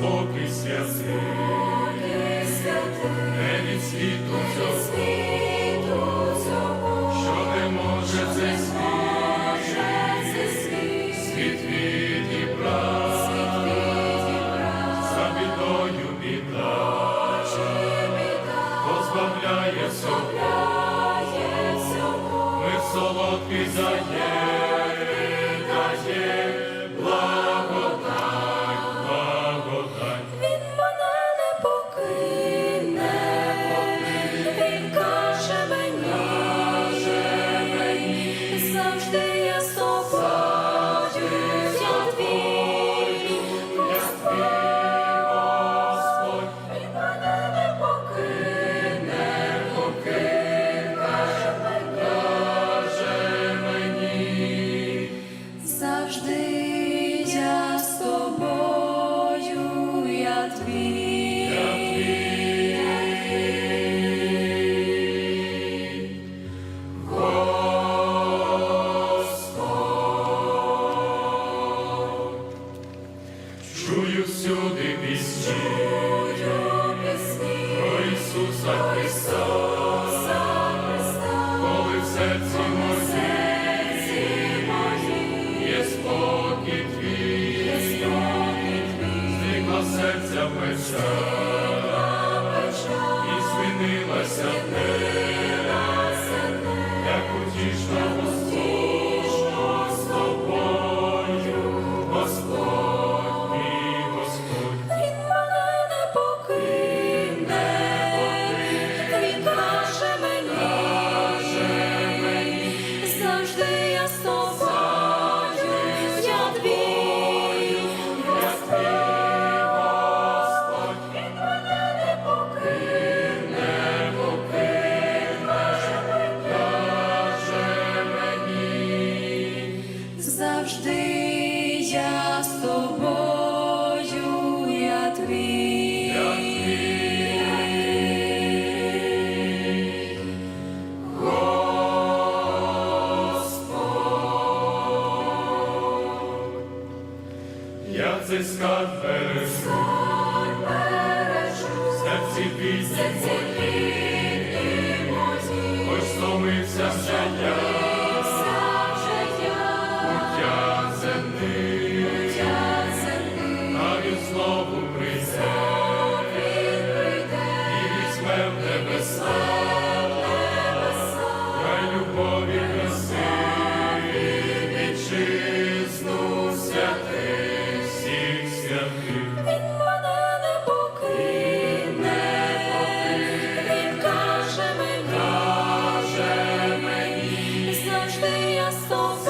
спокій святий, не від світу цього, що не може цей світ, світ за бідою біда, позбавляє собою, ми в солодкий заєм. Чую всюди пісні. Чую пісні. Про Ісуса Христа, коли в серці моїм є спокій твій, зникла серця печаль, і змінилася змінилася завжди я з тобою, я твій. Я цей скарб бережу, серці пісні серці мої, хоч стомився ще я, souls.